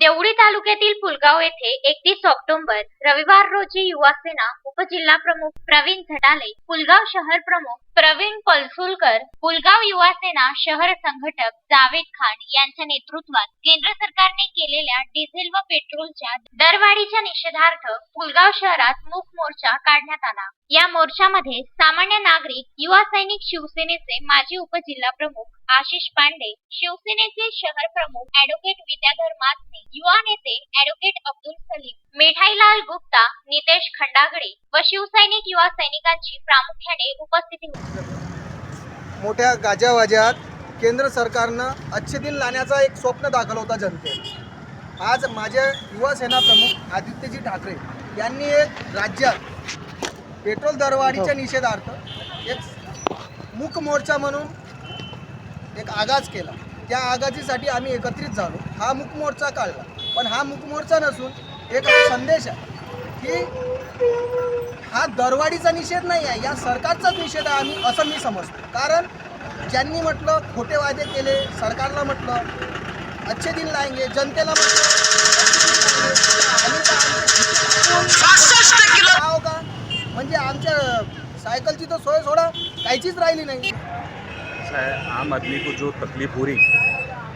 देवळी तालुक्यातील पुलगाव येथे एकतीस ऑक्टोबर रविवार रोजी युवा सेना उपजिल्हा प्रमुख प्रवीण झटाले पुलगाव शहर प्रमुख प्रवीण पलसुलकर पुलगाव युवा सेना शहर संघटक जावेद खान यांच्या नेतृत्वात केंद्र सरकारने केलेल्या डिझेल व पेट्रोलच्या दरवाढीच्या निषेधार्थ पुलगाव शहरात मूक मोर्चा काढण्यात आला. या मोर्चामध्ये सामान्य नागरिक युवा सैनिक शिवसेनेचे माजी उपजिल्हा प्रमुख आशिष पांडे शिवसेनेचे शहर प्रमुख ऍडव्होकेट विद्याधर मासने युवा नेते ऍडव्होकेट अब्दुल सलीम मिठाईलाल गुप्ता नितेश खंडागडे व शिवसैनिक युवा सैनिकांची प्रामुख्याने उपस्थिती होती. मोठ्या गाजावाजात केंद्र सरकारनं अच्छे दिन लाण्याचा एक स्वप्न दाखवलं होता जनतेत. आज माझे युवा सेना प्रमुख आदित्यजी ठाकरे यांनी एक राज्यात पेट्रोल दरवाढीच्या निषेधार्थ एक मूक मोर्चा म्हणून एक आगाज केला. त्या आगाजीसाठी आम्ही एकत्रित झालो. हा मूक मोर्चा काढला. पण हा मूक मोर्चा नसून एक संदेश आहे की हा दरवाढीचा निषेध नाही आहे. या सरकारचाच निषेध आहे आम्ही असं मी समजतो. कारण ज्यांनी म्हटलं खोटे वायदे केले सरकारला म्हटलं अच्छे दिन लाएंगे जनतेला आम्ही का म्हणजे आमच्या सायकलची तर सोय सोडा काहीचीच राहिली नाही. है आम आदमी को जो तकलीफ हो रही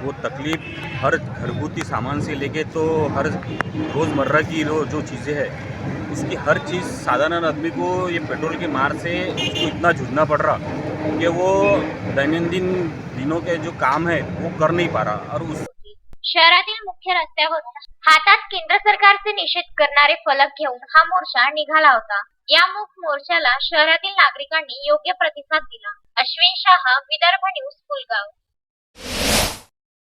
वो तकलीफ हर घरगुती सामान से लेके तो हर रोज़मर्रा की जो जो चीज़ें हैं उसकी हर चीज़ साधारण आदमी को ये पेट्रोल की मार से उसको इतना जूझना पड़ रहा कि वो दैनंदिन दिनों के जो काम है वो कर नहीं पा रहा। और उस शहरातील मुख्य रस्त्यावरून हातात केंद्र सरकारचे निषेध करणारे फलक घेऊन हा मोर्चा निघाला होता. या मूक मोर्चाला शहरातील नागरिकांनी योग्य प्रतिसाद दिला. अश्विन शाह विदर्भ न्यूज पुलगाव